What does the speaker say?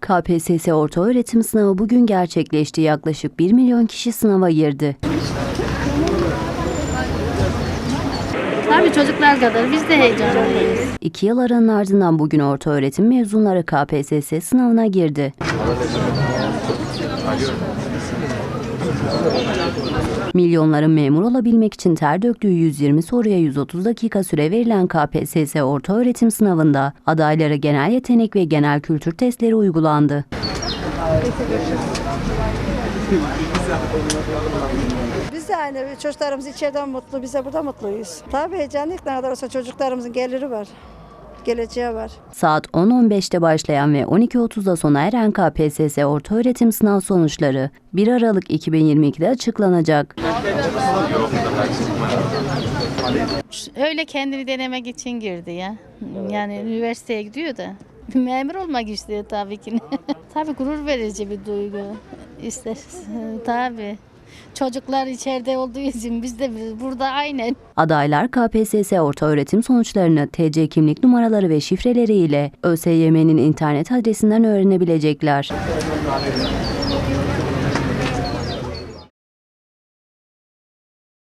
KPSS ortaöğretim sınavı bugün gerçekleşti. Yaklaşık 1 milyon kişi sınava girdi. Tabii çocuklar kadar biz de heyecanlıyız. İki yıl aranın ardından bugün ortaöğretim mezunları KPSS sınavına girdi. Milyonların memur olabilmek için ter döktüğü 120 soruya 130 dakika süre verilen KPSS ortaöğretim sınavında adaylara genel yetenek ve genel kültür testleri uygulandı. Biz de aynı çocuklarımız içeriden mutlu, biz de burada mutluyuz. Tabii heyecanlıyız ne kadar olsa çocuklarımızın geliri var. Geleceği var. Saat 10.15'te başlayan ve 12.30'da sona eren KPSS ortaöğretim sınav sonuçları 1 Aralık 2022'de açıklanacak. Öyle kendini denemek için girdi ya. Yani üniversiteye gidiyor da. Memur olmak istiyor tabii ki. tabii gurur verici bir duygu. İster tabii. Çocuklar içeride olduğu için biz de burada aynen. Adaylar KPSS ortaöğretim sonuçlarını TC kimlik numaraları ve şifreleriyle ÖSYM'nin internet adresinden öğrenebilecekler.